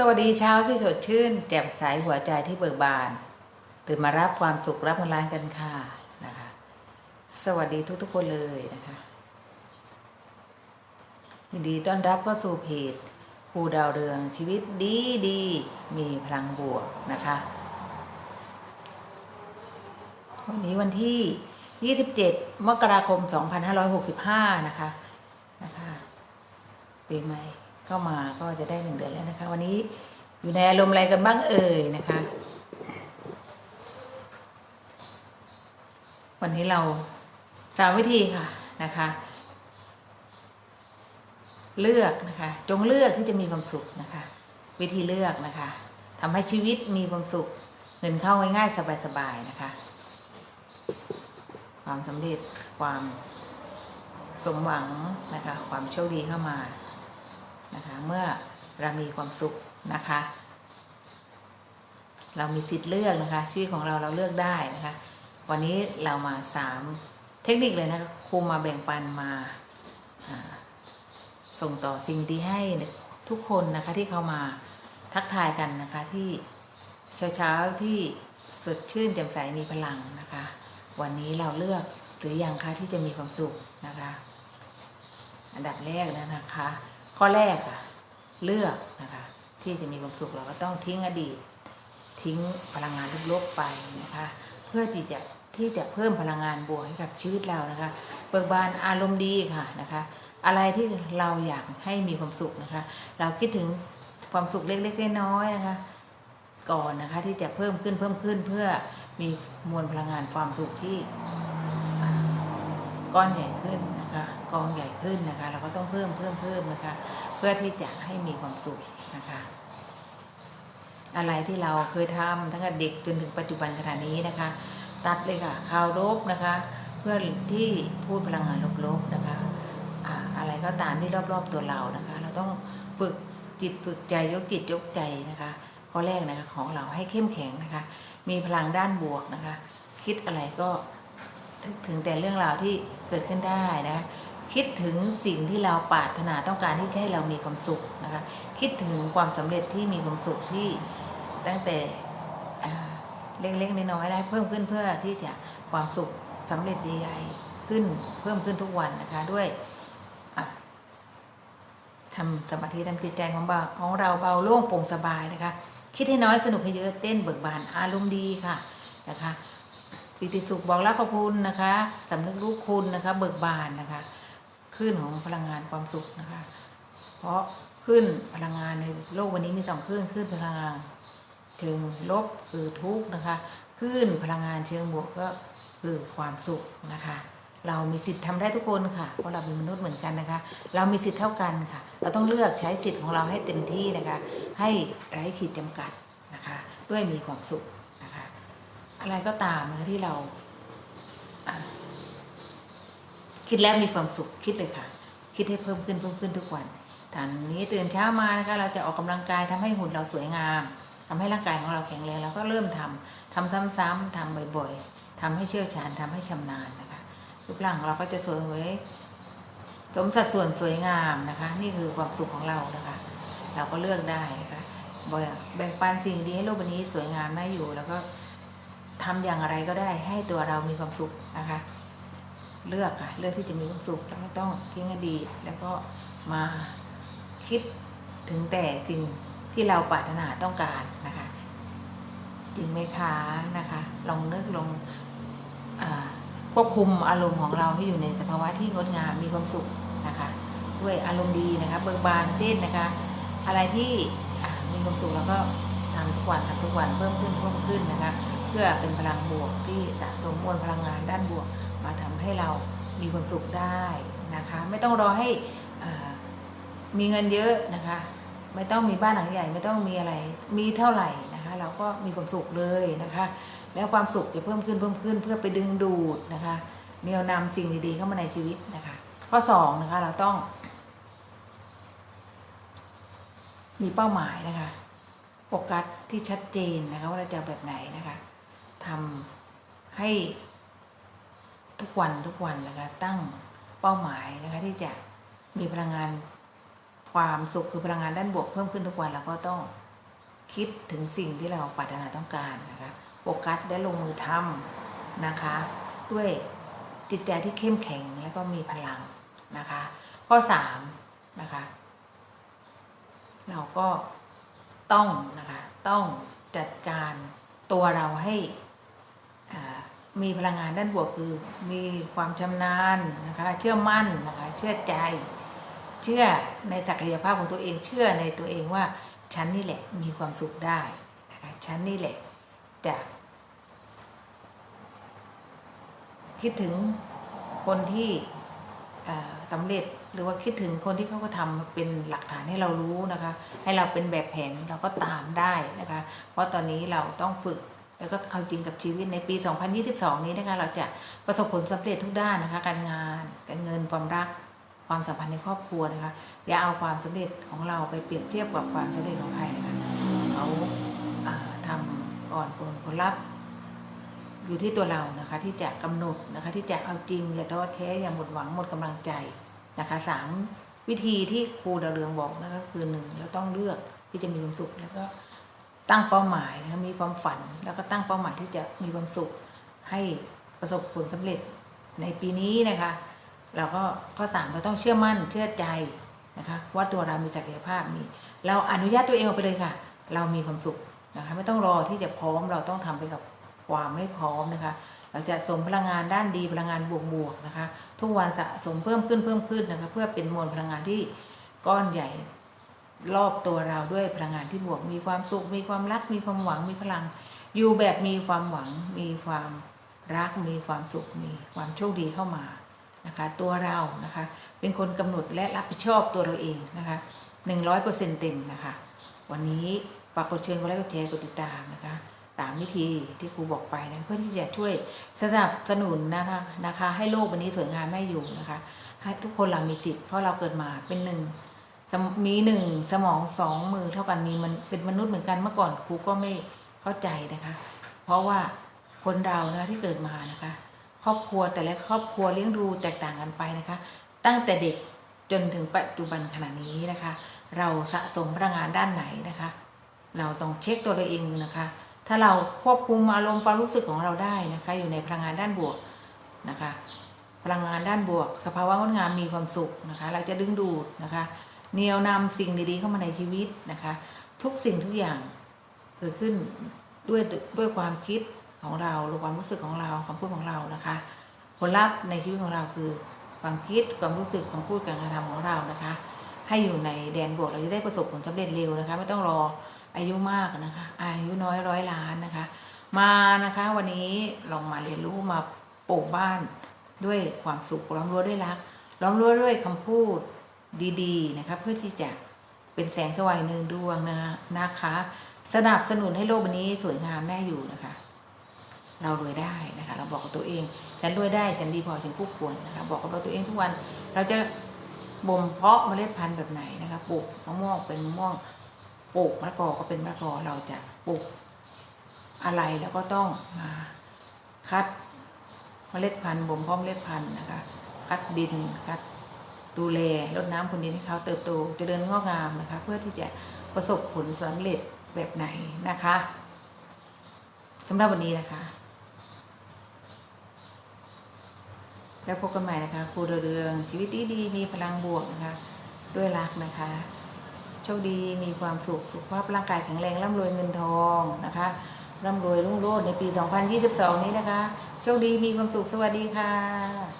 สวัสดีเช้าที่สดชื่น แจ่มใสหัวใจที่เบิกบาน ตื่นมารับความสุขรับเงินล้านกันค่ะนะคะ สวัสดีทุกๆคนเลยนะคะยินดีต้อนรับเข้าสู่เพจครูดาวเรืองชีวิตดีดีมีพลังบวกนะคะ วันนี้วันที่ 27 มกราคม 2565 นะคะนะคะปีใหม่ เข้ามาก็จะได้หนึ่งเดือนแล้วนะคะ วันนี้อยู่ในอารมณ์อะไรกันบ้างเอ่ยนะคะ วันนี้เราสามวิธีค่ะนะคะ เลือกนะคะ จงเลือกที่จะมีความสุขนะคะ วิธีเลือกนะคะทำให้ชีวิตมีความสุขเงินเข้าง่ายๆสบายๆนะคะ ความสำเร็จความสมหวังนะคะ ความโชคดีเข้ามา นะคะ เมื่อเรามีความสุขนะคะ เรามีสิทธิ์เลือกนะคะ ชีวิตของเราเราเลือกได้นะคะ วันนี้เรามาสามเทคนิคเลยนะคะครูมาแบ่งปันมาส่งต่อสิ่งดีให้ทุกคนนะคะ ที่เข้ามาทักทายกันนะคะ ที่เช้าเช้าๆที่สดชื่นแจ่มใสมีพลังนะคะ วันนี้เราเลือกหรือยังคะที่จะมีความสุขนะคะ อันดับแรกนะคะ ข้อแรกค่ะ เลือกนะคะ ที่จะมีความสุขเราก็ต้องทิ้งอดีต ทิ้งพลังงานลบๆไปนะคะ เพื่อที่จะที่จะเพิ่มพลังงานบวกให้กับชีวิตเรานะคะ เบิกบานอารมณ์ดีค่ะนะคะ อะไรที่เราอยากให้มีความสุขนะคะ เราคิดถึงความสุขเล็กๆน้อยๆนะคะ ก่อนนะคะที่จะเพิ่มขึ้นเพิ่มขึ้นเพื่อมีมวลพลังงานความสุขที่ก้อนใหญ่ขึ้นนะคะ กองใหญ่ขึ้นนะคะ เราก็ต้องเพิ่มเพิ่มเพิ่มนะคะ เพื่อที่จะให้มีความสุขนะคะ อะไรที่เราเคยทำตั้งแต่เด็กจนถึงปัจจุบันขณะนี้นะคะ ตัดเลยค่ะข่าวลบนะคะ เพื่อที่พูดพลังงานลบๆนะคะอ่าอะไรก็ตามที่รอบๆตัวเรานะคะ เราต้องฝึกจิตฝึกใจยกจิตยกใจนะคะข้อแรกนะคะของเราให้เข้มแข็งนะคะ มีพลังด้านบวกนะคะ คิดอะไรก็ถึงแต่เรื่องราวที่เกิดขึ้นได้นะ คิดถึงสิ่งที่เราปรารถนาต้องการที่จะให้เรามีความสุขนะคะ คิดถึงความสำเร็จที่มีความสุขที่ตั้งแต่เล็กๆน้อยๆได้เพิ่มขึ้นเพื่อที่จะความสุขสำเร็จใหญ่ๆขึ้นเพิ่มขึ้นทุกวันนะคะด้วยทำสมาธิทำจิตใจของเราของเราเบาโล่งโปร่งสบายนะคะ คิดให้น้อยสนุกให้เยอะเต้นเบิกบานอารมณ์ดีค่ะนะคะปิติสุขบอกรักขอบคุณนะคะสำนึกรู้คุณนะคะ เบิกบานนะคะ ขึ้นของพลังงานความสุขนะคะ เพราะขึ้นพลังงานในโลกวันนี้มีสองคลื่นคลื่นพลังงานเชิงลบคือทุกข์นะคะคลื่นพลังงานเชิงบวกก็คือความสุขนะคะ เรามีสิทธิ์ทำได้ทุกคนค่ะเพราะเราเป็นมนุษย์เหมือนกันนะคะ เรามีสิทธิ์เท่ากันค่ะ เราต้องเลือกใช้สิทธิ์ของเราให้เต็มที่นะคะ ให้ไร้ขีดจำกัดนะคะ ด้วยมีความสุขนะคะ อะไรก็ตามที่เรา คิดแล้วมีความสุขคิดเลยค่ะ คิดให้เพิ่มขึ้นเพิ่มขึ้นทุกวันตอนนี้ตื่นเช้ามานะคะเราจะออกกำลังกายทำให้หุ่นเราสวยงามทำให้ร่างกายของเราแข็งแรงเราก็เริ่มทำทำซ้ำๆทำบ่อยๆทำให้เชี่ยวชาญทำให้ชำนาญนะคะรูปร่างเราก็จะสวยเลยสมสัดส่วนสวยงามนะคะ นี่คือความสุขของเรานะคะ เราก็เลือกได้นะคะบ่อยแบ่งปันสิ่งดีให้โลกใบนี้สวยงามน่าอยู่ แล้วก็ทำอย่างไรก็ได้ให้ตัวเรามีความสุขนะคะ เลือกค่ะ เลือกที่จะมีความสุขแล้วก็ต้องทิ้งอดีต แล้วก็มาคิดถึงแต่สิ่งที่เราปรารถนาต้องการนะคะ จริงไหมคะนะคะ ลองนึกลองอควบคุมอารมณ์ของเราให้อยู่ในสภาวะที่งดงามมีความสุขนะคะ ด้วยอารมณ์ดีนะคะ เบิกบานเต้นนะคะ อะไรที่มีความสุขเราก็ทำทุกวันทำทุกวันเพิ่มขึ้นเพิ่มขึ้นนะคะ เพื่อเป็นพลังบวกที่สะสมมวลพลังงานด้านบวก มาทำให้เรามีความสุขได้นะคะ ไม่ต้องรอให้มีเงินเยอะนะคะ ไม่ต้องมีบ้านหลังใหญ่ ไม่ต้องมีอะไรมีเท่าไหร่นะคะ เราก็มีความสุขเลยนะคะ แล้วความสุขจะเพิ่มขึ้นเพิ่มขึ้นเพื่อไปดึงดูดนะคะเนียวนำสิ่งดีๆเข้ามาในชีวิตนะคะ ข้อสองนะคะเราต้อง มีเป้าหมายนะคะโฟกัสที่ชัดเจนนะคะว่าเราจะแบบไหนนะคะทำให้ ทุกวันทุกวันนะคะตั้งเป้าหมายนะคะที่จะมีพลังงานความสุขคือพลังงานด้านบวกเพิ่มขึ้นทุกวันแล้วก็ต้องคิดถึงสิ่งที่เราปรารถนาต้องการนะคะโฟกัสและลงมือทำนะคะ ด้วยจิตใจที่เข้มแข็งและก็มีพลังนะคะ ข้อสามนะคะ เราก็ต้องนะคะต้องจัดการตัวเราให้อ่า มีพลังงานด้านบวกคือมีความชำนาญนะคะ เชื่อมั่นนะคะ เชื่อใจ เชื่อในศักยภาพของตัวเอง เชื่อในตัวเองว่าฉันนี่แหละมีความสุขได้นะคะฉันนี่แหละจะคิดถึงคนที่เอ่อสำเร็จหรือว่าคิดถึงคนที่เขาก็ทำเป็นหลักฐานให้เรารู้นะคะ ให้เราเป็นแบบแผนเราก็ตามได้นะคะ เพราะตอนนี้เราต้องฝึก แล้วก็เอาจริงกับชีวิตในปี 2022 นี้นะคะเราจะประสบผลสำเร็จทุกด้านนะคะ การงานการเงินความรักความสัมพันธ์ในครอบครัวนะคะอย่าเอาความสำเร็จของเราไปเปรียบเทียบกับความสำเร็จของใครนะคะเขาอ่าทำก่อนผลผลลัพธ์อยู่ที่ตัวเรานะคะ ที่จะกำหนดนะคะ ที่จะเอาจริงอย่าท้อแท้อย่าหมดหวังหมดกำลังใจนะคะสามวิธีที่ครูดาวเรืองบอกนะคะคือหนึ่งเราต้องเลือกที่จะมีความสุขแล้วก็ ตั้งเป้าหมายนะคะมีความฝัน แล้วก็ตั้งเป้าหมายที่จะมีความสุขให้ประสบผลสำเร็จในปีนี้นะคะ เราก็ข้อสามเราต้องเชื่อมั่นเชื่อใจนะคะว่าตัวเรามีศักยภาพมีเราอนุญาตตัวเองออกไปเลยค่ะ เรามีความสุขนะคะไม่ต้องรอที่จะพร้อมเราต้องทำไปกับความไม่พร้อมนะคะ เราจะสมพลังงานด้านดีพลังงานบวกๆนะคะ ทุกวันสะสมเพิ่มขึ้นเพิ่มขึ้นนะคะ เพื่อเป็นมวลพลังงานที่ก้อนใหญ่ รอบตัวเราด้วยพลังงานที่บวก มีความสุข มีความรัก มีความหวัง มีพลัง อยู่แบบมีความหวัง มีความรัก มีความสุข มีความโชคดีเข้ามานะคะ ตัวเรานะคะ เป็นคนกำหนดและรับผิดชอบตัวเราเองนะคะหนึ่งร้อยเปอร์เซ็นต์เต็มนะคะ วันนี้ฝากกดเชิญกดไลค์กดแชร์กดติดตามนะคะตามวิธีที่ครูบอกไปนะเพื่อที่จะช่วยสนับสนุนนะคะนะคะ ให้โลกวันนี้สวยงามแม่อยู่นะคะ ให้ทุกคนเรามีสิทธิ์เพราะเราเกิดมาเป็นหนึ่ง มีหนึ่งสมองสองมือเท่ากันมีมันเป็นมนุษย์เหมือนกันเมื่อก่อนครูก็ไม่เข้าใจนะคะ เพราะว่าคนเรานะคะที่เกิดมานะคะ ครอบครัวแต่ละครอบครัวเลี้ยงดูแตกต่างกันไปนะคะ ตั้งแต่เด็กจนถึงปัจจุบันขณะนี้นะคะ เราสะสมพลังงานด้านไหนนะคะ เราต้องเช็คตัวเราเองนะคะ ถ้าเราควบคุมอารมณ์ความรู้สึกของเราได้นะคะ อยู่ในพลังงานด้านบวกนะคะ พลังงานด้านบวก สภาวะงดงามมีความสุขนะคะ เราจะดึงดูดนะคะ เหนียวนำสิ่งดีๆเข้ามาในชีวิตนะคะ ทุกสิ่งทุกอย่างเกิดขึ้นด้วยด้วยความคิดของเราหรือความรู้สึกของเราคำพูดของเรานะคะ ผลลัพธ์ในชีวิตของเราคือ ความคิดความรู้สึกความพูดการกระทำของเรานะคะ ให้อยู่ในแดนบวกเราจะได้ประสบผลสำเร็จเร็วนะคะ ไม่ต้องรออายุมากนะคะ อายุน้อยร้อยล้านนะคะ มานะคะ วันนี้ลองมาเรียนรู้มาปลูกบ้านด้วยความสุขล้อมรั้วด้วยรักล้อมรั้วด้วยคำพูด ดีๆนะคะเพื่อที่จะเป็นแสงสว่างหนึ่งดวงนะนะคะ สนับสนุนให้โลกใบนี้สวยงามแน่อยู่นะคะ เรารวยได้นะคะ เราบอกกับตัวเอง ฉันรวยได้ฉันดีพอฉันคู่ควรนะคะ บอกกับตัวเองทุกวันเราจะบ่มเพาะเมล็ดพันธุ์แบบไหนนะคะปลูกมะม่วงเป็นมะม่วงปลูกมะละกอก็เป็นมะละกอเราจะปลูกอะไรแล้วก็ต้องมาคัดเมล็ดพันธุ์บ่มเพาะเมล็ดพันธุ์นะคะ คัดดินคัด ดูแลรดน้ำพรวนดินให้เขาเติบโตเจริญงอกงามนะคะ เพื่อที่จะประสบผลสำเร็จแบบไหนนะคะสำหรับวันนี้นะคะ แล้วพบกันใหม่นะคะครูเรืองชีวิตดีมีพลังบวกนะคะ ด้วยรักนะคะโชคดีมีความสุขสุขภาพร่างกายแข็งแรงร่ำรวยเงินทองนะคะร่ำรวยรุ่งโรจน์ในปี 2022 นี้นะคะ โชคดีมีความสุขสวัสดีค่ะ